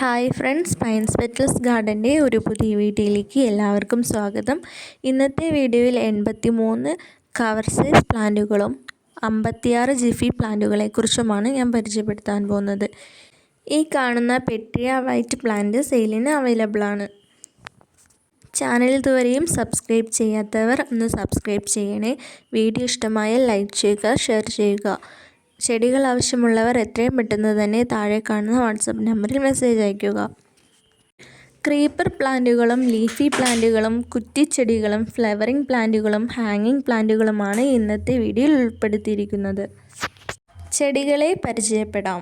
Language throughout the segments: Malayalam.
ഹായ് ഫ്രണ്ട്സ് പൈൻ സ്പെറ്റൽസ് ഗാർഡന്റെ ഒരു പുതിയ വീഡിയോയിലേക്ക് എല്ലാവർക്കും സ്വാഗതം. ഇന്നത്തെ വീഡിയോയിൽ എൺപത്തി മൂന്ന് കവർ സൈസ് പ്ലാന്റുകളും അമ്പത്തിയാറ് ജിഫി പ്ലാന്റുകളെക്കുറിച്ചുമാണ് ഞാൻ പരിചയപ്പെടുത്താൻ പോകുന്നത്. ഈ കാണുന്ന പെട്രിയ വൈറ്റ് പ്ലാന്റ് സെയിലിന് അവൈലബിൾ ആണ് ചാനൽ ഇതുവരെയും സബ്സ്ക്രൈബ് ചെയ്യാത്തവർ ഒന്ന് സബ്സ്ക്രൈബ് ചെയ്യണേ. വീഡിയോ ഇഷ്ടമായാൽ ലൈക്ക് ചെയ്യുക ഷെയർ ചെയ്യുക. ചെടികൾ ആവശ്യമുള്ളവർ എത്രയും പെട്ടെന്ന് തന്നെ താഴെ കാണുന്ന വാട്സപ്പ് നമ്പറിൽ മെസ്സേജ് അയയ്ക്കുക. ക്രീപ്പർ പ്ലാന്റുകളും ലീഫി പ്ലാന്റുകളും കുറ്റിച്ചെടികളും ഫ്ലവറിംഗ് പ്ലാന്റുകളും ഹാങ്ങിങ് പ്ലാന്റുകളുമാണ് ഇന്നത്തെ വീഡിയോയിൽ ഉൾപ്പെടുത്തിയിരിക്കുന്നത്. ചെടികളെ പരിചയപ്പെടാം.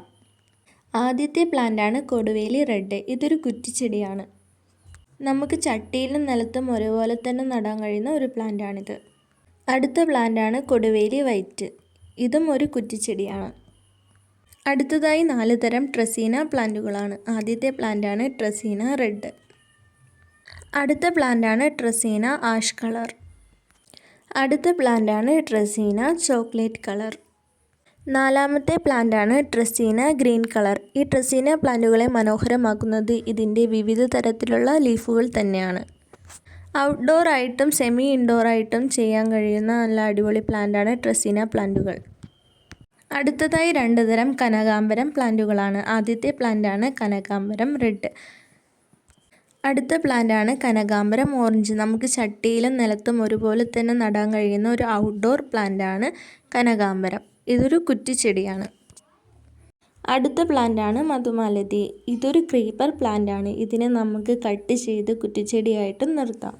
ആദ്യത്തെ പ്ലാന്റാണ് കൊടുവേലി റെഡ്. ഇതൊരു കുറ്റിച്ചെടിയാണ്. നമുക്ക് ചട്ടിയിലും നിലത്തും ഒരുപോലെ തന്നെ നടാൻ കഴിയുന്ന ഒരു പ്ലാന്റാണിത്. അടുത്ത പ്ലാന്റാണ് കൊടുവേലി വൈറ്റ്. ഇതും ഒരു കുറ്റിച്ചെടിയാണ്. അടുത്തതായി നാല് തരം ട്രസീന പ്ലാന്റുകളാണ്. ആദ്യത്തെ പ്ലാന്റാണ് ട്രസീന റെഡ്. അടുത്ത പ്ലാന്റാണ് ട്രസീന ആഷ് കളർ. അടുത്ത പ്ലാന്റാണ് ട്രസീന ചോക്ലേറ്റ് കളർ. നാലാമത്തെ പ്ലാന്റാണ് ട്രസീന ഗ്രീൻ കളർ. ഈ ട്രസീന പ്ലാന്റുകളെ മനോഹരമാക്കുന്നത് ഇതിന്റെ വിവിധ തരത്തിലുള്ള ലീഫുകൾ തന്നെയാണ്. ഔട്ട്ഡോർ ആയിട്ടും സെമി ഇൻഡോർ ആയിട്ടും ചെയ്യാൻ കഴിയുന്ന നല്ല അടിപൊളി പ്ലാന്റാണ് ട്രസീന പ്ലാന്റുകൾ അടുത്തതായി രണ്ട് തരം കനകാംബരം പ്ലാന്റുകളാണ്. ആദ്യത്തെ പ്ലാന്റാണ് കനകാംബരം റെഡ് അടുത്ത പ്ലാന്റാണ് കനകാംബരം ഓറഞ്ച് നമുക്ക് ചട്ടിയിലും നിലത്തും ഒരുപോലെ തന്നെ നടാൻ കഴിയുന്ന ഒരു ഔട്ട്ഡോർ പ്ലാന്റാണ് കനകാംബരം. ഇതൊരു കുറ്റിച്ചെടിയാണ് അടുത്ത പ്ലാന്റാണ് മധുമാലതി. ഇതൊരു ക്രീപ്പർ പ്ലാന്റാണ് ഇതിനെ നമുക്ക് കട്ട് ചെയ്ത് കുറ്റിച്ചെടിയായിട്ടും നിർത്താം.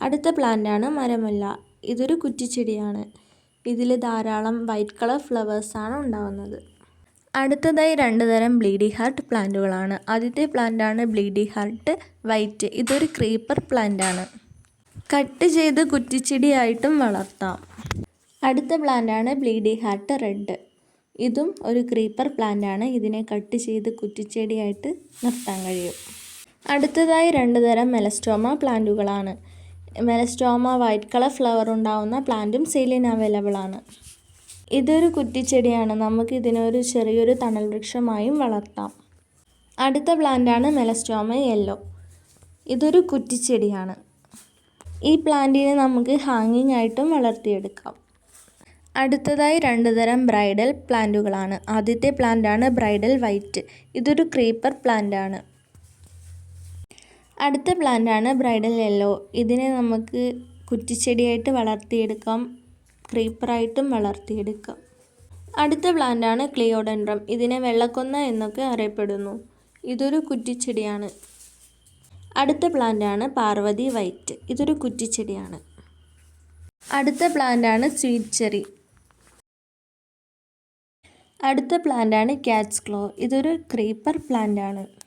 അടുത്ത പ്ലാന്റാണ് മരമുല്ല. ഇതൊരു കുറ്റിച്ചെടിയാണ്. ഇതിൽ ധാരാളം വൈറ്റ് കളർ ഫ്ലവേഴ്സാണ് ഉണ്ടാവുന്നത്. അടുത്തതായി രണ്ട് തരം ബ്ലീഡി ഹാർട്ട് പ്ലാന്റുകളാണ്. ആദ്യത്തെ പ്ലാന്റാണ് ബ്ലീഡി ഹാർട്ട് വൈറ്റ്. ഇതൊരു ക്രീപ്പർ പ്ലാന്റാണ്. കട്ട് ചെയ്ത് കുറ്റിച്ചെടിയായിട്ടും വളർത്താം. അടുത്ത പ്ലാന്റാണ് ബ്ലീഡി ഹാർട്ട് റെഡ്. ഇതും ഒരു ക്രീപ്പർ പ്ലാന്റാണ്. ഇതിനെ കട്ട് ചെയ്ത് കുറ്റിച്ചെടിയായിട്ട് നിർത്താൻ കഴിയും. അടുത്തതായി രണ്ട് തരം മെലസ്റ്റോമ പ്ലാന്റുകളാണ്. മെലസ്റ്റോമ വൈറ്റ് കളർ ഫ്ലവർ ഉണ്ടാവുന്ന പ്ലാന്റും സെയിലിന് അവൈലബിൾ ആണ്. ഇതൊരു കുറ്റിച്ചെടിയാണ്. നമുക്ക് ഇതിനൊരു ചെറിയൊരു തണൽ വൃക്ഷമായും വളർത്താം. അടുത്ത പ്ലാന്റാണ് മെലസ്റ്റോമ യെല്ലോ. ഇതൊരു കുറ്റിച്ചെടിയാണ്. ഈ പ്ലാന്റിനെ നമുക്ക് ഹാങ്ങിങ് ആയിട്ടും വളർത്തിയെടുക്കാം. അടുത്തതായി രണ്ട് തരം ബ്രൈഡൽ പ്ലാന്റുകളാണ്. ആദ്യത്തെ പ്ലാന്റാണ് ബ്രൈഡൽ വൈറ്റ്. ഇതൊരു ക്രീപ്പർ പ്ലാന്റാണ്. അടുത്ത പ്ലാന്റാണ് ബ്രൈഡൽ യെല്ലോ. ഇതിനെ നമുക്ക് കുറ്റിച്ചെടിയായിട്ട് വളർത്തിയെടുക്കാം. ക്രീപ്പറായിട്ടും വളർത്തിയെടുക്കാം. അടുത്ത പ്ലാന്റാണ് ക്ലിയോഡൻഡ്രം. ഇതിനെ വെള്ളക്കൊന്ന എന്നൊക്കെ അറിയപ്പെടുന്നു. ഇതൊരു കുറ്റിച്ചെടിയാണ്. അടുത്ത പ്ലാന്റാണ് പാർവതി വൈറ്റ്. ഇതൊരു കുറ്റിച്ചെടിയാണ്. അടുത്ത പ്ലാന്റാണ് സ്വീറ്റ് ചെറി. അടുത്ത പ്ലാന്റാണ് ക്യാറ്റ്സ് ക്ലോ. ഇതൊരു ക്രീപ്പർ പ്ലാന്റാണ്.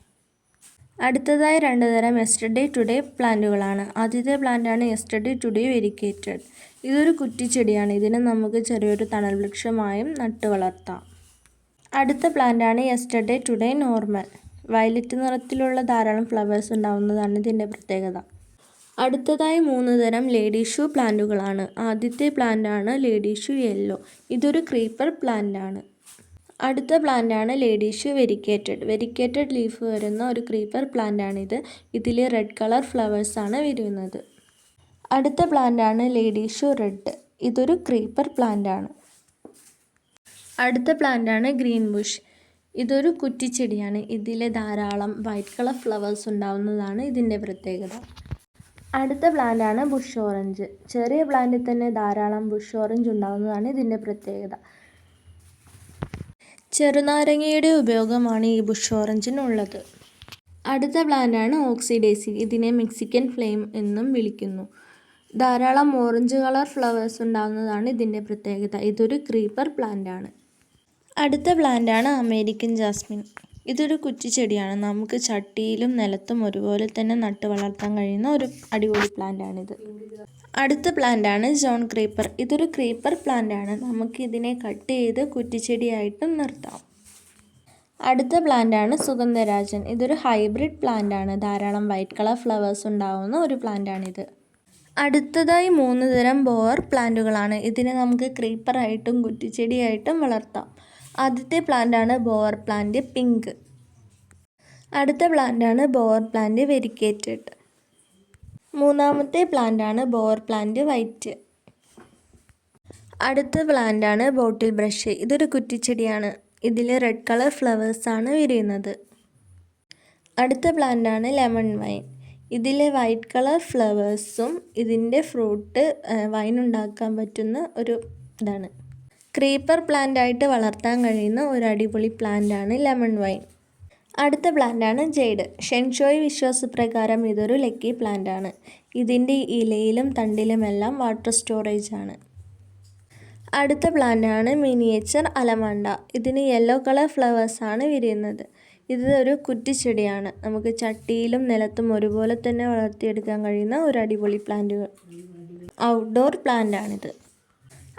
അടുത്തതായി രണ്ട് തരം എസ്റ്റർഡേ ടുഡേ പ്ലാന്റുകളാണ്. ആദ്യത്തെ പ്ലാന്റാണ് എസ്റ്റർഡേ ടുഡേ വെരിക്കേറ്റഡ് ഇതൊരു കുറ്റിച്ചെടിയാണ് ഇതിനെ നമുക്ക് ചെറിയൊരു തണൽ വൃക്ഷമായും നട്ടു വളർത്താം. അടുത്ത പ്ലാന്റാണ് എസ്റ്റർഡേ ടുഡേ നോർമൽ വയലറ്റ് നിറത്തിലുള്ള ധാരാളം ഫ്ലവേഴ്സ് ഉണ്ടാവുന്നതാണ് ഇതിന്റെ പ്രത്യേകത. അടുത്തതായി മൂന്ന് തരം ലേഡി ഷൂ പ്ലാന്റുകളാണ്. ആദ്യത്തെ പ്ലാന്റാണ് ലേഡി ഷൂ യെല്ലോ ഇതൊരു ക്രീപ്പർ പ്ലാന്റാണ്. അടുത്ത പ്ലാന്റാണ് ലേഡീഷ് വെരിക്കേറ്റഡ്. വെരിക്കേറ്റഡ് ലീഫ് വരുന്ന ഒരു ക്രീപ്പർ പ്ലാന്റാണിത്. ഇതിൽ റെഡ് കളർ ഫ്ലവേഴ്സാണ് വരുന്നത് അടുത്ത പ്ലാന്റാണ് ലേഡീഷു റെഡ്. ഇതൊരു ക്രീപ്പർ പ്ലാന്റാണ്. അടുത്ത പ്ലാന്റാണ് ഗ്രീൻ ബുഷ്. ഇതൊരു കുറ്റിച്ചെടിയാണ് ഇതിലെ ധാരാളം വൈറ്റ് കളർ ഫ്ലവേഴ്സ് ഉണ്ടാവുന്നതാണ് ഇതിന്റെ പ്രത്യേകത. അടുത്ത പ്ലാന്റാണ് ബുഷ് ഓറഞ്ച്. ചെറിയ പ്ലാന്റിൽ തന്നെ ധാരാളം ബുഷ് ഓറഞ്ച് ഉണ്ടാവുന്നതാണ് ഇതിന്റെ പ്രത്യേകത. ചെറുനാരങ്ങയുടെ ഉപയോഗമാണ് ഈ ബുഷ് ഓറഞ്ചിനുള്ളത്. അടുത്ത പ്ലാന്റാണ് ഓക്സിഡേസി. ഇതിനെ മെക്സിക്കൻ ഫ്ലെയിം എന്നും വിളിക്കുന്നു. ധാരാളം ഓറഞ്ച് കളർ ഫ്ലവേഴ്സ് ഉണ്ടാകുന്നതാണ് ഇതിന്റെ പ്രത്യേകത. ഇതൊരു ക്രീപ്പർ പ്ലാന്റാണ്. അടുത്ത പ്ലാന്റാണ് അമേരിക്കൻ ജാസ്മിൻ. ഇതൊരു കുറ്റിച്ചെടിയാണ് നമുക്ക് ചട്ടിയിലും നിലത്തും ഒരുപോലെ തന്നെ നട്ട് വളർത്താൻ കഴിയുന്ന ഒരു അടിപൊളി പ്ലാന്റാണിത് അടുത്ത പ്ലാന്റാണ് ജോൺ ക്രീപ്പർ ഇതൊരു ക്രീപ്പർ പ്ലാന്റാണ് നമുക്ക് ഇതിനെ കട്ട് ചെയ്ത് കുറ്റിച്ചെടിയായിട്ടും നിർത്താം. അടുത്ത പ്ലാന്റാണ് സുഗന്ധരാജൻ. ഇതൊരു ഹൈബ്രിഡ് പ്ലാന്റാണ് ധാരാളം വൈറ്റ് കളർ ഫ്ലവേഴ്സ് ഉണ്ടാവുന്ന ഒരു പ്ലാന്റാണിത് അടുത്തതായി മൂന്ന് തരം ബോർ പ്ലാന്റുകളാണ് ഇതിനെ നമുക്ക് ക്രീപ്പറായിട്ടും കുറ്റിച്ചെടിയായിട്ടും വളർത്താം. ആദ്യത്തെ പ്ലാന്റാണ് ബോവർ പ്ലാന്റ് പിങ്ക്. അടുത്ത പ്ലാന്റാണ് ബോവർ പ്ലാന്റ് വെരിക്കേറ്റഡ്. മൂന്നാമത്തെ പ്ലാന്റാണ് ബോവർ പ്ലാന്റ് വൈറ്റ്. അടുത്ത പ്ലാന്റാണ് ബോട്ടിൽ ബ്രഷ്. ഇതൊരു കുറ്റിച്ചെടിയാണ്. ഇതിൽ റെഡ് കളർ ഫ്ലവേഴ്സാണ് വിരിയുന്നത്. അടുത്ത പ്ലാന്റാണ് ലെമൺ വൈൻ. ഇതിലെ വൈറ്റ് കളർ ഫ്ലവേഴ്സും ഇതിന്റെ ഫ്രൂട്ട് വൈൻ ഉണ്ടാക്കാൻ പറ്റുന്ന ഒരു ഇതാണ്. ക്രീപ്പർ പ്ലാന്റ് ആയിട്ട് വളർത്താൻ കഴിയുന്ന ഒരു അടിപൊളി പ്ലാന്റാണ് ലെമൺ വൈൻ. അടുത്ത പ്ലാന്റാണ് ജെയ്ഡ് ഷെൻഷോയ് വിശ്വാസപ്രകാരം ഇതൊരു ലക്കി പ്ലാന്റാണ്. ഇതിന്റെ ഇലയിലും തണ്ടിലുമെല്ലാം വാട്ടർ സ്റ്റോറേജ് ആണ് അടുത്ത പ്ലാന്റാണ് മിനിയേച്ചർ അലമണ്ട. ഇതിന് യെല്ലോ കളർ ഫ്ലവേഴ്സ് ആണ് വിരിയുന്നത്. ഇത് ഒരു കുറ്റിച്ചെടിയാണ് നമുക്ക് ചട്ടിയിലും നിലത്തും ഒരുപോലെ തന്നെ വളർത്തിയെടുക്കാൻ കഴിയുന്ന ഒരു അടിപൊളി പ്ലാന്റുകൾ. ഔട്ട്ഡോർ പ്ലാന്റാണിത്.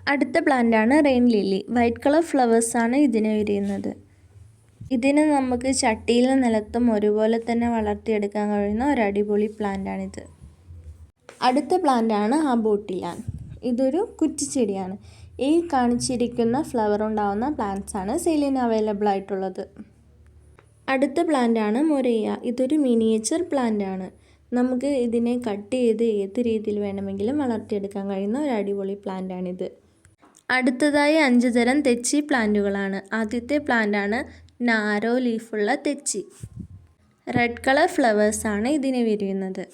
അടുത്ത പ്ലാന്റാണ് റെയിൻ ലില്ലി വൈറ്റ് കളർ ഫ്ലവേഴ്സാണ് ഇതിന് വിരിയുന്നത് ഇതിന് നമുക്ക് ചട്ടിയിലും നിലത്തും ഒരുപോലെ തന്നെ വളർത്തിയെടുക്കാൻ കഴിയുന്ന ഒരു അടിപൊളി പ്ലാന്റാണിത് അടുത്ത പ്ലാന്റാണ് അബോട്ടിലാൻ ഇതൊരു കുറ്റിച്ചെടിയാണ്. ഈ കാണിച്ചിരിക്കുന്ന ഫ്ലവർ ഉണ്ടാവുന്ന പ്ലാന്റ്സ് ആണ് സെയിലിന് അവൈലബിൾ ആയിട്ടുള്ളത്. അടുത്ത പ്ലാന്റാണ് മൊരയ്യ ഇതൊരു മിനിയേച്ചർ പ്ലാന്റ് ആണ്. നമുക്ക് ഇതിനെ കട്ട് ചെയ്ത് ഏത് രീതിയിൽ വേണമെങ്കിലും വളർത്തിയെടുക്കാൻ കഴിയുന്ന ഒരു അടിപൊളി പ്ലാന്റാണിത് അടുത്തതായി അഞ്ച് തരം തെച്ചി പ്ലാന്റുകളാണ്. ആദ്യത്തെ പ്ലാന്റാണ് നാരോ ലീഫുള്ള തെച്ചി. റെഡ് കളർ ഫ്ലവേഴ്സാണ് ഇതിന് വിരിയുന്നത്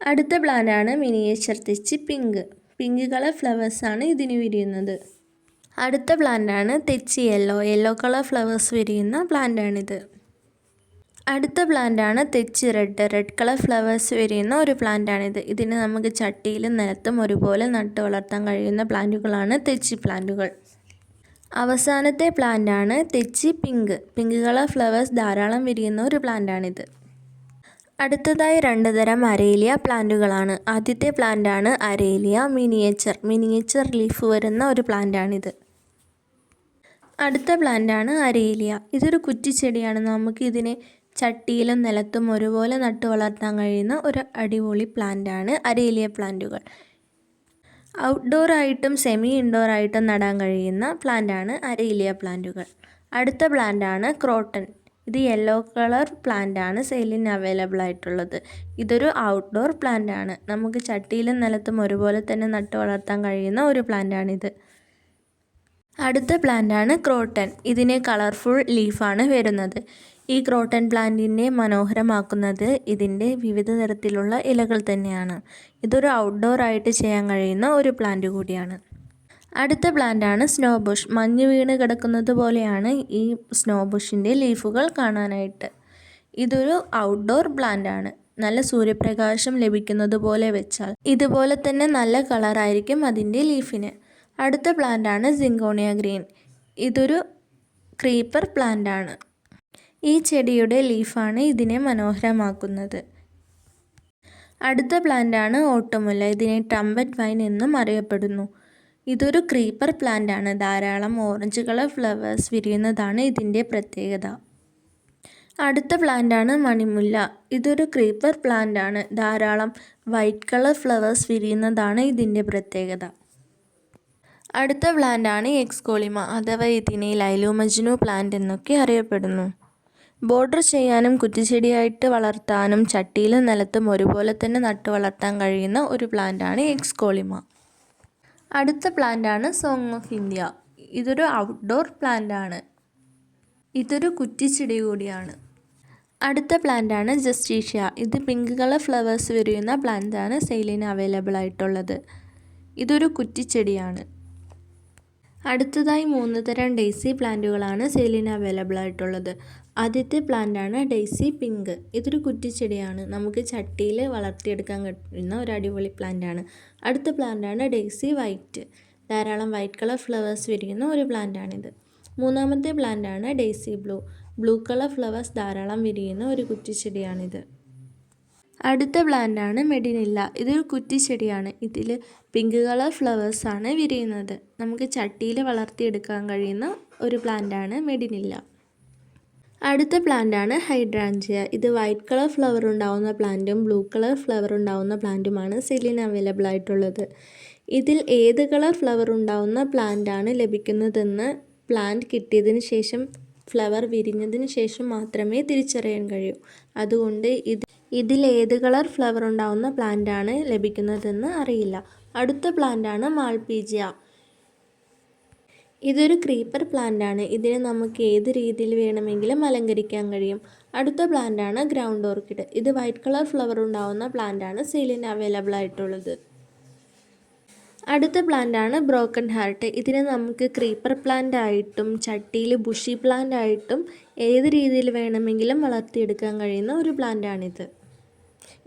അടുത്ത പ്ലാന്റാണ് മിനിയേച്ചർ തെച്ചി പിങ്ക് പിങ്ക് കളർ ഫ്ലവേഴ്സാണ് ഇതിന് വിരിയുന്നത് അടുത്ത പ്ലാന്റാണ് തെച്ചി യെല്ലോ യെല്ലോ കളർ ഫ്ലവേഴ്സ് വിരിയുന്ന പ്ലാന്റാണിത്. അടുത്ത പ്ലാന്റാണ് തെച്ചി റെഡ്. റെഡ് കളർ ഫ്ലവേഴ്സ് വരുന്ന ഒരു പ്ലാന്റാണിത്. ഇതിന് നമുക്ക് ചട്ടിയിലും നിലത്തും ഒരുപോലെ നട്ട് വളർത്താൻ കഴിയുന്ന പ്ലാന്റുകളാണ് തെച്ചി പ്ലാന്റുകൾ. അവസാനത്തെ പ്ലാന്റാണ് തെച്ചി പിങ്ക്. പിങ്ക് കളർ ഫ്ലവേഴ്സ് ധാരാളം വിരിയുന്ന ഒരു പ്ലാന്റാണിത്. അടുത്തതായി രണ്ട് തരം അരേലിയ പ്ലാന്റുകളാണ്. ആദ്യത്തെ പ്ലാന്റാണ് അരേലിയ മിനിയേച്ചർ. മിനിയേച്ചർ ലീഫ് വരുന്ന ഒരു പ്ലാന്റാണിത്. അടുത്ത പ്ലാന്റാണ് അരേലിയ. ഇതൊരു കുറ്റിച്ചെടിയാണ്. നമുക്ക് ഇതിനെ ചട്ടിയിലും നിലത്തും ഒരുപോലെ നട്ടു വളർത്താൻ കഴിയുന്ന ഒരു അടിപൊളി പ്ലാന്റാണ് അരേലിയ പ്ലാന്റുകൾ ഔട്ട്ഡോർ ആയിട്ടും സെമി ഇൻഡോർ ആയിട്ടും നടാൻ കഴിയുന്ന പ്ലാന്റാണ് അരേലിയ പ്ലാന്റുകൾ അടുത്ത പ്ലാന്റാണ് ക്രോട്ടൺ ഇത് യെല്ലോ കളർ പ്ലാന്റ് ആണ് സെയിലിന് അവൈലബിൾ ആയിട്ടുള്ളത്. ഇതൊരു ഔട്ട്ഡോർ പ്ലാന്റ് ആണ്. നമുക്ക് ചട്ടിയിലും നിലത്തും ഒരുപോലെ തന്നെ നട്ടു വളർത്താൻ കഴിയുന്ന ഒരു പ്ലാന്റ് ഇത് അടുത്ത പ്ലാന്റ് ആണ് ക്രോട്ടൺ ഇതിന് കളർഫുൾ ലീഫാണ് വരുന്നത്. ഈ ക്രോട്ടൺ പ്ലാന്റിനെ മനോഹരമാക്കുന്നത് ഇതിന്റെ വിവിധ തരത്തിലുള്ള ഇലകൾ തന്നെയാണ്. ഇതൊരു ഔട്ട്ഡോർ ആയിട്ട് ചെയ്യാൻ കഴിയുന്ന ഒരു പ്ലാന്റ് കൂടിയാണ്. അടുത്ത പ്ലാന്റാണ് സ്നോ ബുഷ് മഞ്ഞ് വീണ് കിടക്കുന്നത് പോലെയാണ് ഈ സ്നോ ബുഷിന്റെ ലീഫുകൾ കാണാനായിട്ട്. ഇതൊരു ഔട്ട്ഡോർ പ്ലാന്റാണ് നല്ല സൂര്യപ്രകാശം ലഭിക്കുന്നത് പോലെ വെച്ചാൽ ഇതുപോലെ തന്നെ നല്ല കളറായിരിക്കും അതിന്റെ ലീഫിന് അടുത്ത പ്ലാന്റാണ് സിങ്കോണിയ ഗ്രീൻ ഇതൊരു ക്രീപ്പർ പ്ലാന്റാണ് ഈ ചെടിയുടെ ലീഫാണ് ഇതിനെ മനോഹരമാക്കുന്നത്. അടുത്ത പ്ലാന്റാണ് ഓട്ടുമുല്ല. ഇതിനെ ട്രംപറ്റ് വൈൻ എന്നും അറിയപ്പെടുന്നു. ഇതൊരു ക്രീപ്പർ പ്ലാന്റ് ആണ് ധാരാളം ഓറഞ്ച് കളർ ഫ്ലവേഴ്സ് വിരിയുന്നതാണ് ഇതിന്റെ പ്രത്യേകത. അടുത്ത പ്ലാന്റാണ് മണിമുല്ല. ഇതൊരു ക്രീപ്പർ പ്ലാന്റ് ആണ് ധാരാളം വൈറ്റ് കളർ ഫ്ലവേഴ്സ് വിരിയുന്നതാണ് ഇതിന്റെ പ്രത്യേകത. അടുത്ത പ്ലാന്റാണ് എക്സ്കോളിമ അഥവാ ഇതിനെ ലൈലോമജിനോ പ്ലാന്റ് എന്നൊക്കെ അറിയപ്പെടുന്നു. ബോർഡർ ചെയ്യാനും കുറ്റിച്ചെടിയായിട്ട് വളർത്താനും ചട്ടിയിലും നിലത്തും ഒരുപോലെ തന്നെ നട്ടു വളർത്താൻ കഴിയുന്ന ഒരു പ്ലാന്റാണ് എക്സ്കോളിമ. അടുത്ത പ്ലാന്റാണ് സോങ് ഓഫ് ഇന്ത്യ. ഇതൊരു ഔട്ട്ഡോർ പ്ലാന്റാണ്. ഇതൊരു കുറ്റിച്ചെടി കൂടിയാണ്. അടുത്ത പ്ലാന്റാണ് ജസ്റ്റീഷ്യ. ഇത് പിങ്ക് കളർ ഫ്ലവേഴ്സ് വിരിയുന്ന പ്ലാന്റാണ് സെയിലിന് അവൈലബിൾ ആയിട്ടുള്ളത്. ഇതൊരു കുറ്റിച്ചെടിയാണ്. അടുത്തതായി മൂന്ന് തരം ഡെയ്സി പ്ലാന്റുകളാണ് സെയിലിന് അവൈലബിൾ ആയിട്ടുള്ളത്. ആദ്യത്തെ പ്ലാന്റാണ് ഡെയ്സി പിങ്ക്. ഇതൊരു കുറ്റിച്ചെടിയാണ്. നമുക്ക് ചട്ടിയിൽ വളർത്തിയെടുക്കാൻ കഴിയുന്ന ഒരു അടിപൊളി പ്ലാന്റാണ് അടുത്ത പ്ലാന്റാണ് ഡെയ്സി വൈറ്റ്. ധാരാളം വൈറ്റ് കളർ ഫ്ലവേഴ്സ് വിരിക്കുന്ന ഒരു പ്ലാന്റാണിത് മൂന്നാമത്തെ പ്ലാന്റാണ് daisy blue. Blue colour flowers ധാരാളം വിരിയുന്ന ഒരു കുറ്റിച്ചെടിയാണിത്. അടുത്ത പ്ലാന്റാണ് മെഡിനില്ല. ഇതൊരു കുറ്റിച്ചെടിയാണ്. ഇതിൽ പിങ്ക് കളർ ഫ്ലവേഴ്സാണ് വിരിയുന്നത്. നമുക്ക് ചട്ടിയിൽ വളർത്തിയെടുക്കാൻ കഴിയുന്ന ഒരു പ്ലാന്റാണ് മെഡിനില്ല. അടുത്ത പ്ലാന്റാണ് ഹൈഡ്രാഞ്ചിയ. ഇത് വൈറ്റ് കളർ ഫ്ലവർ ഉണ്ടാവുന്ന പ്ലാന്റും ബ്ലൂ കളർ ഫ്ലവർ ഉണ്ടാവുന്ന പ്ലാന്റുമാണ് സെല്ലിന് അവൈലബിൾ ആയിട്ടുള്ളത്. ഇതിൽ ഏത് കളർ ഫ്ലവർ ഉണ്ടാവുന്ന പ്ലാന്റാണ് ലഭിക്കുന്നതെന്ന് പ്ലാന്റ് കിട്ടിയതിന് ശേഷം ഫ്ലവർ വിരിഞ്ഞതിന് ശേഷം മാത്രമേ തിരിച്ചറിയാൻ കഴിയൂ. അതുകൊണ്ട് ഇത് ഇതിൽ ഏത് കളർ ഫ്ലവർ ഉണ്ടാവുന്ന പ്ലാന്റാണ് ലഭിക്കുന്നതെന്ന് അറിയില്ല. അടുത്ത പ്ലാന്റാണ് മാൾപീജിയ. ഇതൊരു ക്രീപ്പർ പ്ലാന്റ് ആണ്. ഇതിനെ നമുക്ക് ഏത് രീതിയിൽ വേണമെങ്കിലും അലങ്കരിക്കാൻ കഴിയും. അടുത്ത പ്ലാന്റ് ആണ് ഗ്രൗണ്ട് ഓർക്കിഡ് ഇത് വൈറ്റ് കളർ ഫ്ലവർ ഉണ്ടാവുന്ന പ്ലാന്റ് ആണ്. സെയിലിന് അവൈലബിൾ ആയിട്ടുള്ളത്. അടുത്ത പ്ലാന്റ് ആണ് ബ്രോക്കൺ ഹാർട്ട് ഇതിനെ നമുക്ക് ക്രീപ്പർ പ്ലാന്റ് ആയിട്ടും ചട്ടിയിൽ ബുഷി പ്ലാന്റ് ആയിട്ടും ഏത് രീതിയിൽ വേണമെങ്കിലും വളർത്തിയെടുക്കാൻ കഴിയുന്ന ഒരു പ്ലാന്റാണിത്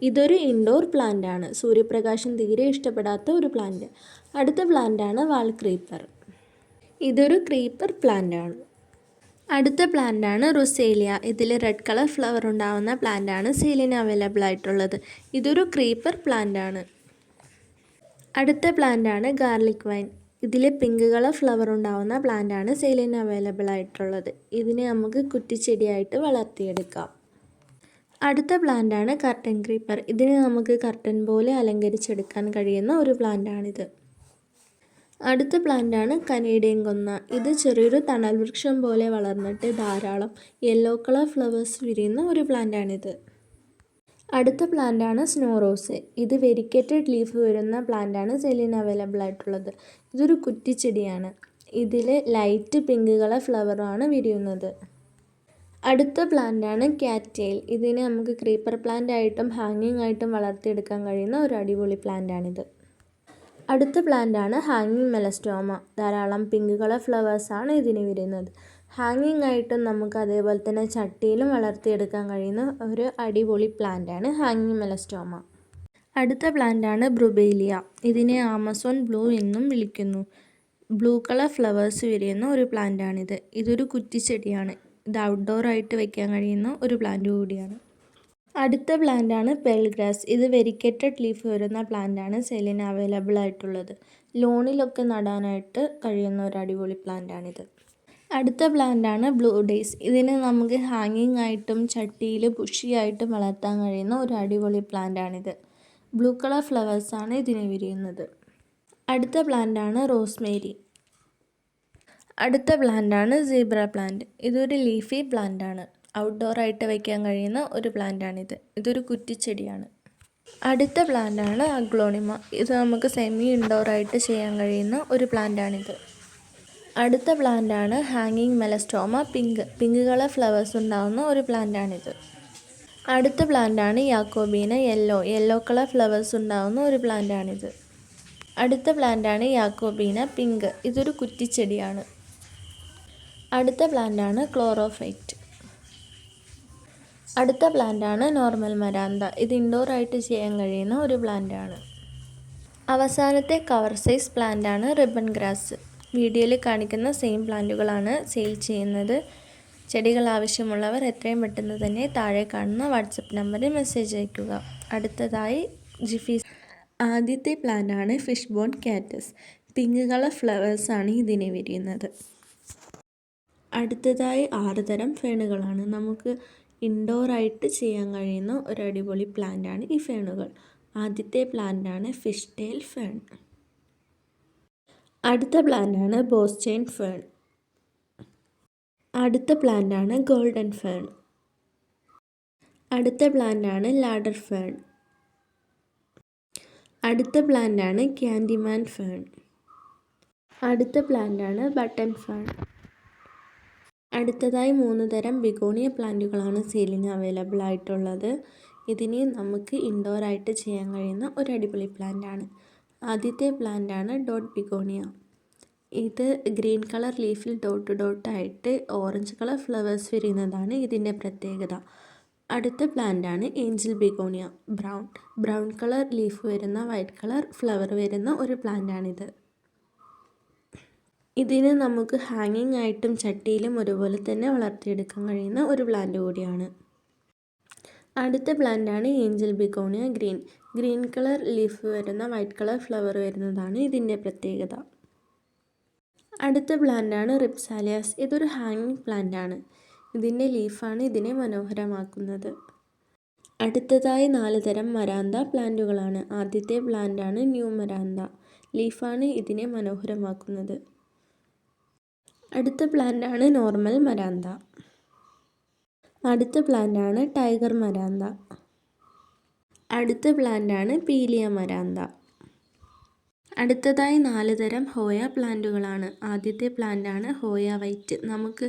ഇതൊരു ഇൻഡോർ പ്ലാന്റ് ആണ്. സൂര്യപ്രകാശം തീരെ ഇഷ്ടപ്പെടാത്ത ഒരു പ്ലാന്റ് അടുത്ത പ്ലാന്റ് ആണ് വാൾ ക്രീപ്പർ ഇതൊരു ക്രീപ്പർ പ്ലാന്റ് ആണ് അടുത്ത പ്ലാന്റാണ് റുസേലിയ. ഇതിൽ റെഡ് കളർ ഫ്ലവർ ഉണ്ടാവുന്ന പ്ലാന്റാണ് സെയിലിന് അവൈലബിൾ ആയിട്ടുള്ളത്. ഇതൊരു ക്രീപ്പർ പ്ലാന്റ് ആണ് അടുത്ത പ്ലാന്റാണ് ഗാർലിക് വൈൻ. ഇതിൽ പിങ്ക് കളർ ഫ്ലവർ ഉണ്ടാവുന്ന പ്ലാന്റാണ് സെയിലിന് അവൈലബിൾ ആയിട്ടുള്ളത്. ഇതിനെ നമുക്ക് കുറ്റിച്ചെടിയായിട്ട് വളർത്തിയെടുക്കാം. അടുത്ത പ്ലാന്റാണ് കർട്ടൻ ക്രീപ്പർ. ഇതിനെ നമുക്ക് കർട്ടൻ പോലെ അലങ്കരിച്ചെടുക്കാൻ കഴിയുന്ന ഒരു പ്ലാന്റാണിത്. അടുത്ത പ്ലാന്റാണ് കനേഡിയൻ കൊന്ന. ഇത് ചെറിയൊരു തണൽ വൃക്ഷം പോലെ വളർന്നിട്ട് ധാരാളം യെല്ലോ കളർ ഫ്ലവേഴ്സ് വിരിയുന്ന ഒരു പ്ലാന്റാണിത്. അടുത്ത പ്ലാന്റാണ് സ്നോ റോസ്. ഇത് വെരിക്കേറ്റഡ് ലീഫ് വരുന്ന പ്ലാന്റാണ് സെല്ലിന് അവൈലബിൾ ആയിട്ടുള്ളത്. ഇതൊരു കുറ്റിച്ചെടിയാണ്. ഇതിൽ ലൈറ്റ് പിങ്ക് കളർ ഫ്ലവറാണ് വിരിയുന്നത്. അടുത്ത പ്ലാന്റാണ് ക്യാറ്റെയിൽ. ഇതിനെ നമുക്ക് ക്രീപ്പർ പ്ലാന്റ് ആയിട്ടും ഹാങ്ങിങ് ആയിട്ടും വളർത്തിയെടുക്കാൻ കഴിയുന്ന ഒരു അടിപൊളി പ്ലാന്റാണിത്. അടുത്ത പ്ലാന്റാണ് ഹാങ്ങിങ് മെലസ്റ്റോമ. ധാരാളം പിങ്ക് കളർ ഫ്ലവേഴ്സാണ് ഇതിന് വരുന്നത്. ഹാങ്ങിങ് ആയിട്ടും നമുക്ക് അതേപോലെ തന്നെ ചട്ടിയിലും വളർത്തിയെടുക്കാൻ കഴിയുന്ന ഒരു അടിപൊളി പ്ലാന്റാണ് ഹാങ്ങിങ് മെലസ്റ്റോമ. അടുത്ത പ്ലാന്റാണ് ബ്രുബേലിയ ഇതിനെ ആമസോൺ ബ്ലൂ എന്നും വിളിക്കുന്നു. ബ്ലൂ കളർ ഫ്ലവേഴ്സ് വരുന്ന ഒരു പ്ലാന്റാണിത് ഇതൊരു കുറ്റിച്ചെടിയാണ്. ഇത് ഔട്ട്ഡോർ ആയിട്ട് വയ്ക്കാൻ കഴിയുന്ന ഒരു പ്ലാന്റ് കൂടിയാണ്. അടുത്ത പ്ലാന്റാണ് പെൽഗ്രാസ് ഇത് വെരിക്കേറ്റഡ് ലീഫ് വരുന്ന പ്ലാന്റാണ് സെല്ലിന് അവൈലബിൾ ആയിട്ടുള്ളത്. ലോണിലൊക്കെ നടാനായിട്ട് കഴിയുന്ന ഒരു അടിപൊളി പ്ലാന്റാണിത് അടുത്ത പ്ലാന്റാണ് ബ്ലൂ ഡേയ്സ് ഇതിന് നമുക്ക് ഹാങ്ങിങ് ആയിട്ടും ചട്ടിയിൽ ബുഷിയായിട്ടും വളർത്താൻ കഴിയുന്ന ഒരു അടിപൊളി പ്ലാന്റാണിത് ബ്ലൂ കളർ ഫ്ലവേഴ്സാണ് ഇതിന് വിരിയുന്നത്. അടുത്ത പ്ലാന്റാണ് റോസ്മേരി അടുത്ത പ്ലാന്റാണ് സീബ്ര പ്ലാന്റ് ഇതൊരു ലീഫി പ്ലാന്റാണ് ഔട്ട്ഡോർ ആയിട്ട് വയ്ക്കാൻ കഴിയുന്ന ഒരു പ്ലാന്റാണിത് ഇതൊരു കുറ്റിച്ചെടിയാണ്. അടുത്ത പ്ലാന്റാണ് അഗ്ലോണിമ ഇത് നമുക്ക് സെമി ഇൻഡോർ ആയിട്ട് ചെയ്യാൻ കഴിയുന്ന ഒരു പ്ലാന്റാണിത് അടുത്ത പ്ലാന്റാണ് ഹാങ്ങിങ് melastoma pink pink colour flowers ഉണ്ടാകുന്ന ഒരു പ്ലാന്റാണിത് അടുത്ത പ്ലാന്റാണ് യാക്കോബീന യെല്ലോ യെല്ലോ കളർ ഫ്ലവേഴ്സ് ഉണ്ടാകുന്ന ഒരു പ്ലാന്റാണിത് അടുത്ത പ്ലാന്റാണ് യാക്കോബീന പിങ്ക് ഇതൊരു കുറ്റിച്ചെടിയാണ്. അടുത്ത പ്ലാന്റാണ് ക്ലോറോഫൈറ്റ് അടുത്ത പ്ലാന്റാണ് നോർമൽ മരാന്ത. ഇത് ഇൻഡോർ ആയിട്ട് ചെയ്യാൻ കഴിയുന്ന ഒരു പ്ലാന്റാണ്. അവസാനത്തെ കവർ സൈസ് പ്ലാന്റാണ് റിബൺ ഗ്രാസ്. വീഡിയോയിൽ കാണിക്കുന്ന സെയിം പ്ലാന്റുകളാണ് സെയിൽ ചെയ്യുന്നത്. ചെടികൾ ആവശ്യമുള്ളവർ എത്രയും പെട്ടെന്ന് തന്നെ താഴെ കാണുന്ന വാട്സപ്പ് നമ്പറിൽ മെസ്സേജ് അയയ്ക്കുക. അടുത്തതായി ജിഫി. ആദ്യത്തെ പ്ലാന്റാണ് fish bone cactus. Pink colour ഫ്ലവേഴ്സാണ് ഇതിനെ വിരിയുന്നത്. അടുത്തതായി ആറ് തരം ഫേണുകളാണ്. നമുക്ക് ഇൻഡോറായിട്ട് ചെയ്യാൻ കഴിയുന്ന ഒരു അടിപൊളി പ്ലാന്റാണ് ഈ ഫേണുകൾ. ആദ്യത്തെ പ്ലാന്റാണ് ഫിഷ് ടെയിൽ ഫേൺ. അടുത്ത പ്ലാന്റാണ് ബോസ്റ്റൈൻ ഫേൺ. അടുത്ത പ്ലാന്റാണ് ഗോൾഡൻ ഫേൺ. അടുത്ത പ്ലാന്റാണ് ലാഡർ ഫേൺ. അടുത്ത പ്ലാന്റാണ് ക്യാൻഡിമാൻ ഫേൺ. അടുത്ത പ്ലാന്റാണ് ബട്ടൺ ഫേൺ. അടുത്തതായി മൂന്ന് തരം ബിഗോണിയ പ്ലാന്റുകളാണ് സെയിലിന് അവൈലബിൾ ആയിട്ടുള്ളത്. ഇതിനെ നമുക്ക് ഇൻഡോർ ആയിട്ട് ചെയ്യാൻ കഴിയുന്ന ഒരു അടിപൊളി പ്ലാന്റാണ് ആദ്യത്തെ പ്ലാന്റാണ് ഡോട്ട് ബിഗോണിയ ഇത് ഗ്രീൻ കളർ ലീഫിൽ ഡോട്ട് ഡോട്ടായിട്ട് ഓറഞ്ച് കളർ ഫ്ലവേഴ്സ് വരുന്നതാണ് ഇതിന്റെ പ്രത്യേകത. അടുത്ത പ്ലാന്റാണ് angel begonia brown brown colour leaf വരുന്ന വൈറ്റ് കളർ ഫ്ലവർ വരുന്ന ഒരു പ്ലാന്റാണിത് ഇതിന് നമുക്ക് ഹാങ്ങിങ് ആയിട്ടും ചട്ടിയിലും ഒരുപോലെ തന്നെ വളർത്തിയെടുക്കാൻ കഴിയുന്ന ഒരു പ്ലാന്റ് കൂടിയാണ്. അടുത്ത പ്ലാന്റാണ് angel begonia green green colour leaf വരുന്ന വൈറ്റ് കളർ ഫ്ലവർ വരുന്നതാണ് ഇതിന്റെ പ്രത്യേകത. അടുത്ത പ്ലാന്റാണ് റിപ്സാലിയാസ് ഇതൊരു ഹാങ്ങിങ് പ്ലാന്റ് ആണ്. ഇതിന്റെ ലീഫാണ് ഇതിനെ മനോഹരമാക്കുന്നത്. അടുത്തതായി നാല് തരം മരാന്ത പ്ലാന്റുകളാണ് ആദ്യത്തെ പ്ലാന്റാണ് ന്യൂ മരാന്ത. ലീഫാണ് ഇതിനെ മനോഹരമാക്കുന്നത്. അടുത്ത പ്ലാന്റാണ് നോർമൽ മരാന്ത. അടുത്ത പ്ലാന്റാണ് ടൈഗർ മരാന്ത. അടുത്ത പ്ലാന്റാണ് പീലിയ മരാന്ത. അടുത്തതായി നാല് തരം ഹോയ പ്ലാന്റുകളാണ്. ആദ്യത്തെ പ്ലാന്റാണ് ഹോയ വൈറ്റ്. നമുക്ക്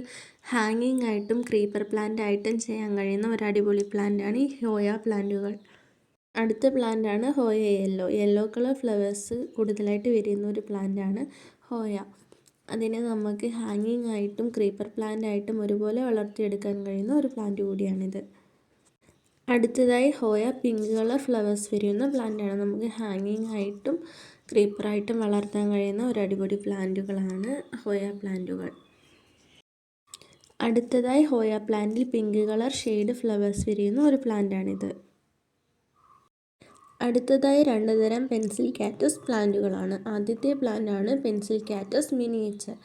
ഹാങ്ങിങ് ആയിട്ടും ക്രീപ്പർ പ്ലാന്റ് ആയിട്ടും ചെയ്യാൻ കഴിയുന്ന ഒരു അടിപൊളി പ്ലാന്റാണ് ഈ ഹോയ പ്ലാന്റുകൾ. അടുത്ത പ്ലാന്റാണ് hoya yellow. Yellow colour flowers കൂടുതലായിട്ട് വരുന്ന ഒരു പ്ലാന്റാണ് ഹോയ. അതിനെ നമുക്ക് ഹാങ്ങിങ് ആയിട്ടും ക്രീപ്പർ പ്ലാന്റ് ആയിട്ടും ഒരുപോലെ വളർത്തിയെടുക്കാൻ കഴിയുന്ന ഒരു പ്ലാന്റ് കൂടിയാണിത്. അടുത്തതായി ഹോയ പിങ്ക് കളർ ഫ്ലവേഴ്സ് വരുന്ന പ്ലാന്റാണ് നമുക്ക് ഹാങ്ങിങ് ആയിട്ടും ക്രീപ്പറായിട്ടും വളർത്താൻ കഴിയുന്ന ഒരു അടിപൊളി പ്ലാന്റുകളാണ് ഹോയ പ്ലാന്റുകൾ അടുത്തതായി ഹോയ പ്ലാന്റിൽ പിങ്ക് കളർ ഷെയ്ഡ് ഫ്ലവേഴ്സ് വിരിയുന്ന ഒരു പ്ലാന്റാണിത് അടുത്തതായി രണ്ട് തരം പെൻസിൽ കാറ്റസ് പ്ലാന്റുകളാണ്. ആദ്യത്തെ പ്ലാന്റാണ് പെൻസിൽ കാറ്റസ് മിനിയേച്ചർ.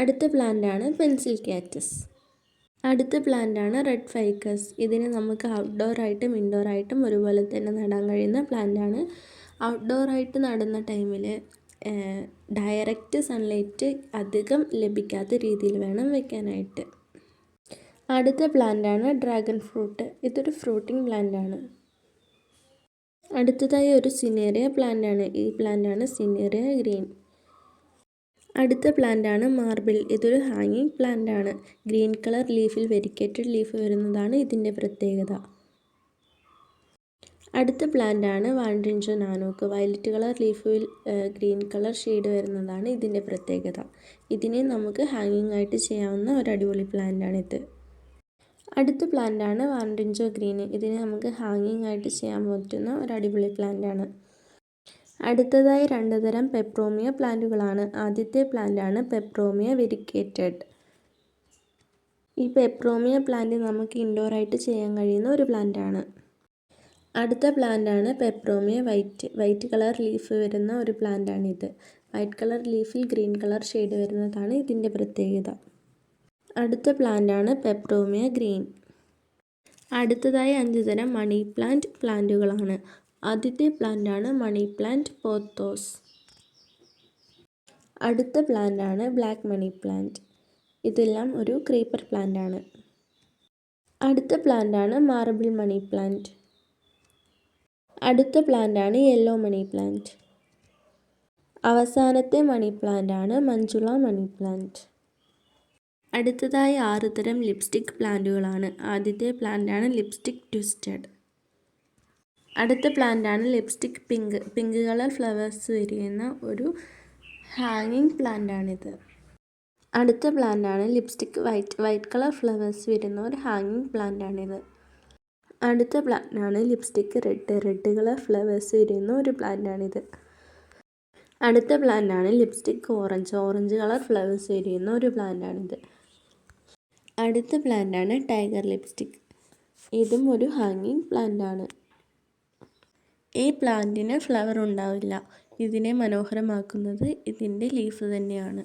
അടുത്ത പ്ലാന്റാണ് പെൻസിൽ കാറ്റസ്. അടുത്ത പ്ലാന്റാണ് റെഡ് ഫൈക്കസ്. ഇതിനെ നമുക്ക് ഔട്ട്ഡോറായിട്ടും ഇൻഡോറായിട്ടും ഒരുപോലെ തന്നെ നടാൻ കഴിയുന്ന പ്ലാന്റാണ്. ഔട്ട്ഡോറായിട്ട് നടുന്ന ടൈമിൽ ഡയറക്റ്റ് സൺലൈറ്റ് അധികം ലഭിക്കാത്ത രീതിയിൽ വേണം വെക്കാനായിട്ട്. അടുത്ത പ്ലാന്റാണ് ഡ്രാഗൺ ഫ്രൂട്ട്. ഇതൊരു ഫ്രൂട്ടിംഗ് പ്ലാന്റാണ്. അടുത്തതായി ഒരു സിനേറിയ പ്ലാന്റാണ്. ഈ പ്ലാന്റാണ് സിനേറിയ ഗ്രീൻ. അടുത്ത പ്ലാന്റാണ് മാർബിൾ. ഇതൊരു ഹാങ്ങിങ് പ്ലാന്റാണ്. ഗ്രീൻ കളർ ലീഫിൽ വെരിക്കേറ്റഡ് ലീഫ് വരുന്നതാണ് ഇതിന്റെ പ്രത്യേകത. അടുത്ത പ്ലാന്റാണ് വാൻഡ്രിഞ്ചോ നാനോക്ക്. വയലറ്റ് കളർ ലീഫിൽ ഗ്രീൻ കളർ ഷെയ്ഡ് വരുന്നതാണ് ഇതിന്റെ പ്രത്യേകത. ഇതിനെ നമുക്ക് ഹാങ്ങിങ് ആയിട്ട് ചെയ്യാവുന്ന ഒരു അടിപൊളി പ്ലാന്റാണിത്. അടുത്ത പ്ലാന്റാണ് വാൻഡിഞ്ചോ ഗ്രീൻ. ഇതിനെ നമുക്ക് ഹാങ്ങിങ് ആയിട്ട് ചെയ്യാൻ പറ്റുന്ന ഒരു അടിപൊളി പ്ലാന്റാണ്. അടുത്തതായി രണ്ട് തരം പെപ്രോമിയ പ്ലാന്റുകളാണ്. ആദ്യത്തെ പ്ലാന്റാണ് പെപ്രോമിയ വെരിക്കേറ്റഡ്. ഈ പെപ്രോമിയ പ്ലാന്റ് നമുക്ക് ഇൻഡോർ ആയിട്ട് ചെയ്യാൻ കഴിയുന്ന ഒരു പ്ലാന്റാണ്. അടുത്ത പ്ലാന്റാണ് peperomia white. White colour leaf വരുന്ന ഒരു പ്ലാന്റാണിത്. വൈറ്റ് കളർ ലീഫിൽ ഗ്രീൻ കളർ ഷെയ്ഡ് വരുന്നതാണ് ഇതിന്റെ പ്രത്യേകത. അടുത്ത പ്ലാന്റാണ് പെപ്രോമിയ ഗ്രീൻ. അടുത്തതായി അഞ്ച് തരം മണി പ്ലാന്റ് പ്ലാന്റുകളാണ്. ആദ്യത്തെ പ്ലാന്റാണ് മണി പ്ലാന്റ് പോത്തോസ്. അടുത്ത പ്ലാന്റാണ് ബ്ലാക്ക് മണി പ്ലാന്റ്. ഇതെല്ലാം ഒരു ക്രീപ്പർ പ്ലാന്റാണ്. അടുത്ത പ്ലാന്റാണ് മാർബിൾ മണി പ്ലാന്റ്. അടുത്ത പ്ലാന്റാണ് യെല്ലോ മണി പ്ലാന്റ്. അവസാനത്തെ മണി പ്ലാന്റാണ് മഞ്ജുള മണി പ്ലാന്റ്. അടുത്തതായി ആറ് തരം ലിപ്സ്റ്റിക് പ്ലാന്റുകളാണ്. ആദ്യത്തെ പ്ലാന്റാണ് ലിപ്സ്റ്റിക് ട്വിസ്റ്റഡ്. അടുത്ത പ്ലാന്റാണ് lipstick pink. Pink colour flowers വരുന്ന ഒരു ഹാങ്ങിങ് പ്ലാന്റാണിത്. അടുത്ത പ്ലാന്റാണ് lipstick white. White colour flowers വരുന്ന ഒരു ഹാങ്ങിങ് പ്ലാന്റാണിത്. അടുത്ത പ്ലാന്റാണ് lipstick red. Red colour flowers വരുന്ന ഒരു പ്ലാന്റാണിത്. അടുത്ത പ്ലാന്റാണ് lipstick orange. Orange colour flowers വരുന്ന ഒരു പ്ലാന്റാണിത്. അടുത്ത പ്ലാന്റാണ് ടൈഗർ ലിപ്സ്റ്റിക്. ഇതും ഒരു ഹാങ്ങിങ് പ്ലാന്റാണ്. ഈ പ്ലാന്റിന് ഫ്ലവർ ഉണ്ടാവില്ല. ഇതിനെ മനോഹരമാക്കുന്നത് ഇതിന്റെ ലീഫ് തന്നെയാണ്.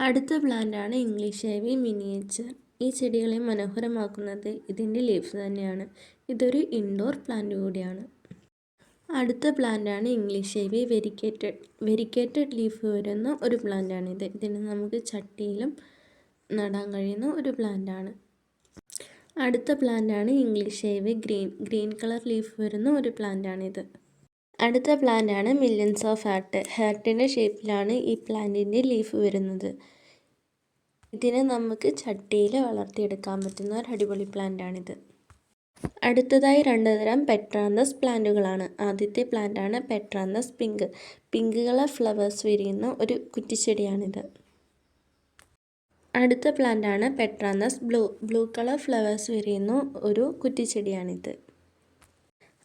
അടുത്ത പ്ലാന്റാണ് ഇംഗ്ലീഷ് ഹേവി മിനിയേച്ചർ. ഈ ചെടികളെ മനോഹരമാക്കുന്നത് ഇതിന്റെ ലീഫ് തന്നെയാണ്. ഇതൊരു ഇൻഡോർ പ്ലാന്റ് കൂടിയാണ്. അടുത്ത പ്ലാന്റാണ് English heavy variegated. Variegated leaf വരുന്ന ഒരു പ്ലാന്റാണിത്. ഇതിനെ നമുക്ക് ചട്ടിയിലും നടാൻ കഴിയുന്ന ഒരു പ്ലാന്റാണ് അടുത്ത പ്ലാന്റാണ് English ivy green green colour leaf വരുന്ന ഒരു പ്ലാന്റാണിത് അടുത്ത പ്ലാന്റാണ് മില്യൻസ് ഓഫ് ഹാർട്ട് ഹാർട്ടിന്റെ ഷേപ്പിലാണ് ഈ പ്ലാന്റിന്റെ ലീഫ് വരുന്നത്. ഇതിനെ നമുക്ക് ചട്ടിയിൽ വളർത്തിയെടുക്കാൻ പറ്റുന്ന ഒരു അടിപൊളി പ്ലാന്റാണിത് അടുത്തതായി രണ്ട് തരം പെട്രാന്തസ് പ്ലാന്റുകളാണ് ആദ്യത്തെ പ്ലാന്റാണ് പെട്രാന്തസ് പിങ്ക് പിങ്ക് കളർ ഫ്ലവേഴ്സ് വിരിയുന്ന ഒരു കുറ്റിച്ചെടിയാണിത്. അടുത്ത പ്ലാന്റാണ് പെട്രാനസ്. ബ്ലൂ ബ്ലൂ കളർ ഫ്ലവേഴ്സ് വിരിയുന്ന ഒരു കുറ്റിച്ചെടിയാണിത്.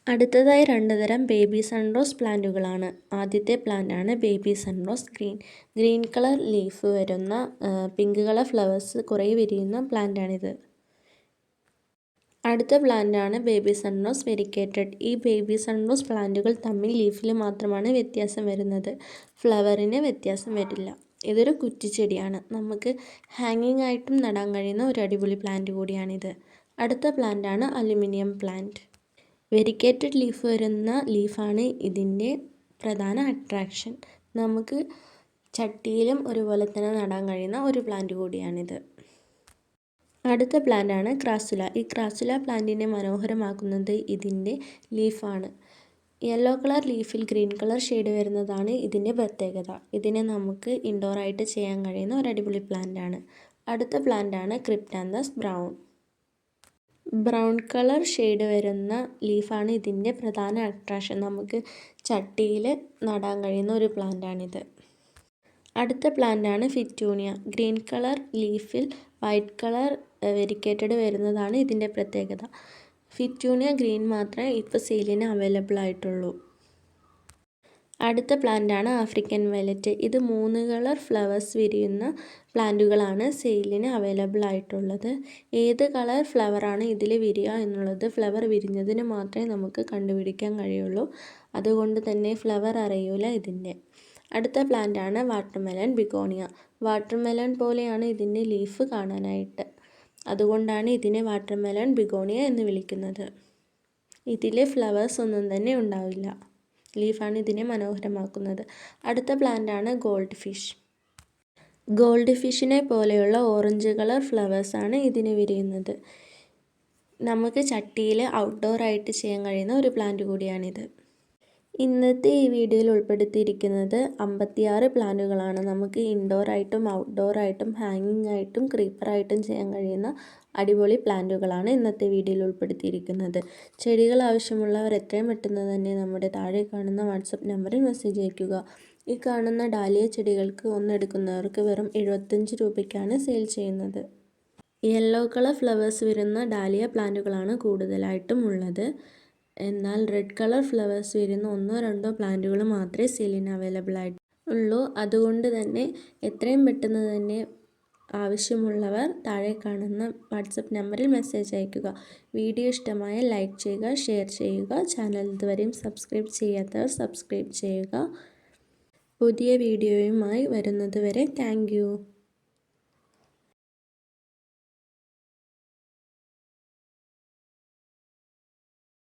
അടുത്തതായി രണ്ട് തരം ബേബി സൺറോസ് പ്ലാന്റുകളാണ്. ആദ്യത്തെ പ്ലാന്റാണ് baby sunrose green. Green colour leaf വരുന്ന പിങ്ക് കളർ ഫ്ലവേഴ്സ് കുറേ വിരിയുന്ന പ്ലാന്റാണിത്. അടുത്ത പ്ലാന്റാണ് ബേബി സൺറോസ് വെരിക്കേറ്റഡ്. ഈ ബേബി സൺറോസ് പ്ലാന്റുകൾ തമ്മിൽ ലീഫിൽ മാത്രമാണ് വ്യത്യാസം വരുന്നത്. ഫ്ലവറിന് വ്യത്യാസം വരില്ല. ഇതൊരു കുറ്റിച്ചെടിയാണ്. നമുക്ക് ഹാങ്ങിങ് ആയിട്ടും നടാൻ കഴിയുന്ന ഒരു അടിപൊളി പ്ലാന്റ് കൂടിയാണിത്. അടുത്ത പ്ലാന്റാണ് അലുമിനിയം പ്ലാന്റ് വെരിക്കേറ്റഡ് ലീഫ് വരുന്ന ലീഫാണ് ഇതിന്റെ പ്രധാന അട്രാക്ഷൻ നമുക്ക് ചട്ടിയിലും ഒരുപോലെ തന്നെ നടാൻ കഴിയുന്ന ഒരു പ്ലാന്റ് കൂടിയാണിത്. അടുത്ത പ്ലാന്റാണ് ക്രാസുല ഈ ക്രാസുല പ്ലാന്റിനെ മനോഹരമാക്കുന്നത് ഇതിന്റെ ലീഫാണ് യെല്ലോ കളർ ലീഫിൽ ഗ്രീൻ കളർ ഷെയ്ഡ് വരുന്നതാണ് ഇതിന്റെ പ്രത്യേകത. ഇതിനെ നമുക്ക് ഇൻഡോറായിട്ട് ചെയ്യാൻ കഴിയുന്ന ഒരു അടിപൊളി പ്ലാന്റാണ് അടുത്ത പ്ലാന്റാണ് Cryptanthus brown brown colour shade വരുന്ന ലീഫാണ് ഇതിന്റെ പ്രധാന അട്രാക്ഷൻ നമുക്ക് ചട്ടിയിൽ നടാൻ കഴിയുന്ന ഒരു പ്ലാന്റാണിത് അടുത്ത പ്ലാന്റാണ് ഫിറ്റൂണിയ ഗ്രീൻ കളർ ലീഫിൽ വൈറ്റ് കളർ വെരിക്കേറ്റഡ് വരുന്നതാണ് ഇതിന്റെ പ്രത്യേകത. ഫിറ്റൂണിയ ഗ്രീൻ മാത്രമേ ഇപ്പോൾ സെയിലിന് അവൈലബിൾ ആയിട്ടുള്ളൂ. അടുത്ത പ്ലാന്റാണ് ആഫ്രിക്കൻ വയലറ്റ് ഇത് മൂന്ന് കളർ ഫ്ലവേഴ്സ് വിരിയുന്ന പ്ലാന്റുകളാണ് സെയിലിന് അവൈലബിൾ ആയിട്ടുള്ളത്. ഏത് കളർ ഫ്ലവറാണ് ഇതിൽ വിരിയുക എന്നുള്ളത് ഫ്ലവർ വിരിഞ്ഞതിന് മാത്രമേ നമുക്ക് കണ്ടുപിടിക്കാൻ കഴിയുള്ളൂ. അതുകൊണ്ട് തന്നെ ഫ്ലവർ അറിയൂല ഇതിന്റെ. അടുത്ത പ്ലാന്റാണ് വാട്ടർമെലൺ ബിഗോണിയ. വാട്ടർമെലൺ പോലെയാണ് ഇതിന്റെ ലീഫ് കാണാനായിട്ട്. അതുകൊണ്ടാണ് ഇതിനെ വാട്ടർമെലൺ ബിഗോണിയ എന്ന് വിളിക്കുന്നത്. ഇതിലെ ഫ്ലവേഴ്സ് ഒന്നും തന്നെ ഉണ്ടാവില്ല. ലീഫാണ് ഇതിനെ മനോഹരമാക്കുന്നത്. അടുത്ത പ്ലാന്റാണ് ഗോൾഡ് ഫിഷ് ഗോൾഡ് ഫിഷിനെ പോലെയുള്ള ഓറഞ്ച് കളർ ഫ്ലവേഴ്സാണ് ഇതിന് വിരിയുന്നത്. നമുക്ക് ചട്ടിയിൽ ഔട്ട്ഡോർ ആയിട്ട് ചെയ്യാൻ കഴിയുന്ന ഒരു പ്ലാന്റ് കൂടിയാണിത്. ഇന്നത്തെ ഈ വീഡിയോയിൽ ഉൾപ്പെടുത്തിയിരിക്കുന്നത് അമ്പത്തിയാറ് പ്ലാനുകളാണ്. നമുക്ക് ഔട്ട്ഡോർ ആയിട്ടും ഹാങ്ങിങ് ആയിട്ടും ക്രീപ്പറായിട്ടും ചെയ്യാൻ കഴിയുന്ന അടിപൊളി പ്ലാന്റുകളാണ് ഇന്നത്തെ വീഡിയോയിൽ ഉൾപ്പെടുത്തിയിരിക്കുന്നത്. ചെടികൾ ആവശ്യമുള്ളവർ എത്രയും പെട്ടെന്ന് തന്നെ നമ്മുടെ താഴെ കാണുന്ന വാട്സപ്പ് നമ്പറിൽ മെസ്സേജ് അയയ്ക്കുക. ഈ കാണുന്ന ഡാലിയ ചെടികൾക്ക് ഒന്നെടുക്കുന്നവർക്ക് വെറും എഴുപത്തഞ്ച് രൂപയ്ക്കാണ് സെയിൽ ചെയ്യുന്നത്. യെല്ലോ കളർ ഫ്ലവേഴ്സ് വരുന്ന ഡാലിയ പ്ലാന്റുകളാണ് കൂടുതലായിട്ടും ഉള്ളത്. എന്നാൽ റെഡ് കളർ ഫ്ലവേഴ്സ് വരുന്ന ഒന്നോ രണ്ടോ പ്ലാന്റുകൾ മാത്രമേ സെല്ലിന് അവൈലബിൾ ആയിട്ട് ഉള്ളൂ. അതുകൊണ്ട് തന്നെ എത്രയും പെട്ടെന്ന് തന്നെ ആവശ്യമുള്ളവർ താഴെ കാണുന്ന വാട്സപ്പ് നമ്പറിൽ മെസ്സേജ് അയയ്ക്കുക വീഡിയോ ഇഷ്ടമായ ലൈക്ക് ചെയ്യുക ഷെയർ ചെയ്യുക. ചാനൽ ഇതുവരെയും സബ്സ്ക്രൈബ് ചെയ്യാത്തവർ സബ്സ്ക്രൈബ് ചെയ്യുക. പുതിയ വീഡിയോയുമായി വരുന്നതുവരെ താങ്ക്